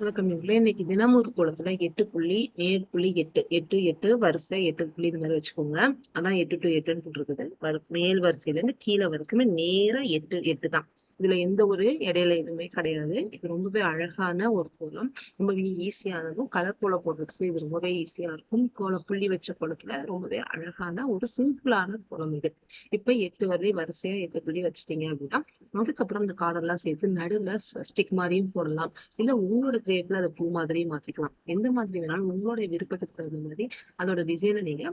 வணக்கம் இவங்களே. இன்னைக்கு ஒரு குளத்துல எட்டு புள்ளி நேர் புள்ளி எட்டு எட்டு எட்டு வரிசை எட்டு புள்ளி இது மாதிரி வச்சுக்கோங்க. அதான் எட்டு டு எட்டுன்னு போட்டுருக்குது. வரு- மேல் வரிசையில இருந்து கீழே வரைக்குமே நேரா எட்டு எட்டு தான். இதுல எந்த ஒரு இடையில எதுவுமே கிடையாது. இது ரொம்பவே அழகான ஒரு கோலம். ரொம்பவே ஈஸியானதும் கலர் கோலம் போடுறதுக்கு இது ரொம்பவே ஈஸியா இருக்கும். கோல புள்ளி வச்ச கோலத்துல ரொம்பவே அழகான ஒரு சிம்பிளான கோலம் இது. இப்ப எட்டு வரை வரிசையா எட்டு புள்ளி வச்சிட்டீங்க அப்படின்னா அதுக்கப்புறம் இந்த கார்டெல்லாம் சேர்த்து நடுவுல ஸ்டிக் மாதிரியும் போடலாம். இல்ல உங்களோட கிரேட்ல அதை பூ மாதிரியும் மாத்திக்கலாம். எந்த மாதிரி வேணாலும் உங்களுடைய விருப்பத்துக்கு தகுந்த மாதிரி அதோட டிசைனை நீங்க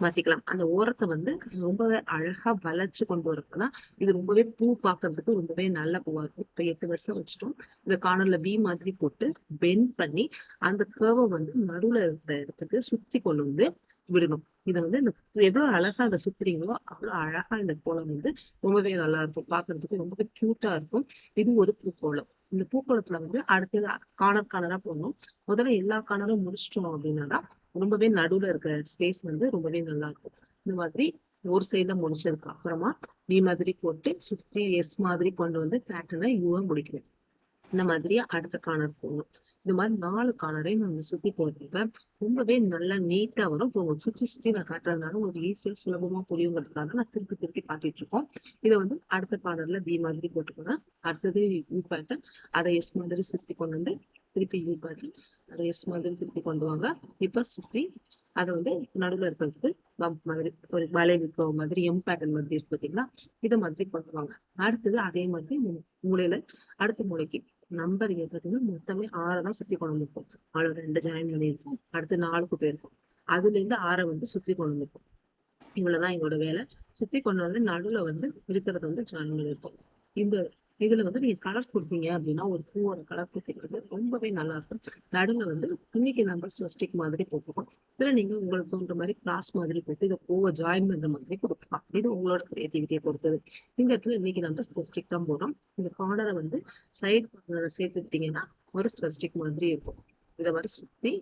மாத்திக்கலாம். அந்த ஓரத்தை வந்து ரொம்பவே அழகா வளைச்சு கொண்டு வரப்பதான் இது ரொம்பவே பூ பாக்குறதுக்கு ரொம்பவே நல்ல பூவா இருக்கும். இப்ப எட்டு வருஷம் வச்சுட்டோம். இந்த கார்னர்ல பி மாதிரி போட்டு பெண்ட் பண்ணி அந்த கேர்வை வந்து நடுவுல இருக்கிற இடத்துக்கு சுத்தி கொண்டு வந்து விடணும். இதை வந்து இந்த எவ்வளவு அழகா அதை சுத்துறீங்களோ அவ்வளவு அழகா இந்த கோலம் வந்து ரொம்பவே நல்லா இருக்கும் பாக்குறதுக்கு ரொம்பவே கியூட்டா இருக்கும். இது ஒரு பூக்கோலம். இந்த பூக்கோளத்துல வந்து அடுத்தது கார்னர் கார்னரா போடணும். முதல்ல எல்லா கார்னரும் முடிச்சிட்டோம் அப்படின்னா ரொம்பவே நடுவுல இருக்கிற ஸ்பேஸ் வந்து ரொம்பவே நல்லா இருக்கும் இந்த மாதிரி ஒரு சைட்ல முடிச்சதுக்கு அப்புறமா டி மாதிரி போட்டு சுத்தி எஸ் மாதிரி கொண்டு வந்து பேட்டர்னை யூவா முடிக்கிறேன் இந்த மாதிரி அடுத்த கார்னர் போகணும். இந்த மாதிரி நாலு கார்னரையும் நம்ம சுத்தி போகிறப்ப ரொம்பவே நல்லா நீட்டா வரும். இப்போ உங்களுக்கு சுத்தி சுத்தி நான் காட்டுறதுனால உங்களுக்கு ஈஸியா சுலபமா புரியுங்கிறதுக்காக நான் திருப்பி திருப்பி காட்டிட்டு இருக்கோம். இதை வந்து அடுத்த கார்னர்ல பி மாதிரி போட்டுக்கோங்க. அடுத்தது யூ பேட்டர்ன் அதை எஸ் மாதிரி சுத்தி கொண்டு வந்து திருப்பி யூ பேட்டர்ன் அதை எஸ் மாதிரி திருப்பி கொண்டு வாங்க. இப்ப சுத்தி அதை வந்து நடுவுல இருக்கிறதுக்கு பம்ப் மாதிரி ஒரு வளைவு மாதிரி எம் பேட்டர்ன் மாதிரி இருக்கு பாத்தீங்களா? இதை மாதிரி பண்ணுவாங்க. அடுத்தது அதே மாதிரி மூளையில மூலையில அடுத்த மூலைக்கு நம்பர் பார்த்தீங்கன்னா மொத்தமே ஆறை தான் சுத்தி கொண்டு வந்திருக்கும். ஆளு ரெண்டு ஜாயின் பண்ணியிருப்போம் அடுத்து நாலுக்கு போயிருக்கும். அதுல இருந்து ஆறை வந்து சுத்தி கொண்டு வந்திருக்கும். இவ்வளவுதான் எங்களோட வேலை. சுத்தி கொண்டு வந்து நடுவுல வந்து இருக்கிறது வந்து ஜாயின் இருக்கும் இந்த இதுல வந்து நீங்க கலர் கொடுத்தீங்க அப்படின்னா ஒரு பூவோட கலர் கொடுத்தீங்கிறது ரொம்பவே நல்லா இருக்கும். நடுவில் வந்து இன்னைக்கு நம்ம ஸ்வஸ்டிக் மாதிரி போட்டுருக்கோம். இதுல நீங்க உங்களுக்கு தோன்ற மாதிரி கிளாஸ் மாதிரி போட்டு இதை பூவை ஜாயின் பண்ற மாதிரி கொடுக்கலாம். இது உங்களோட கிரியேட்டிவிட்டியை பொறுத்தது. இந்த இடத்துல இன்னைக்கு நம்ம ஸ்வஸ்டிக் தான் போடுறோம். இந்த கார்னரை வந்து சைடு சேர்த்துக்கிட்டீங்கன்னா ஒரு ஸ்வஸ்டிக் மாதிரி இருக்கும். இதை மாதிரி சுத்தி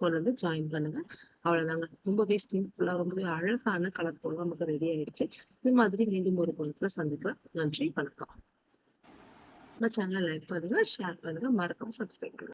கொண்டு வந்து ஜாயின் பண்ணுங்க. அவ்வளவுதாங்க. ரொம்பவே சிம்பிளா ரொம்பவே அழகான கலர் போல நமக்கு ரெடி ஆயிடுச்சு. இது மாதிரி மீண்டும் ஒரு குளத்துல சந்திக்கலாம். நன்றி வணக்கம். நம்ம சேனலை லைக் பண்ணுங்க ஷேர் பண்ணுங்க மறக்காம சப்ஸ்கிரைப் பண்ணுங்க.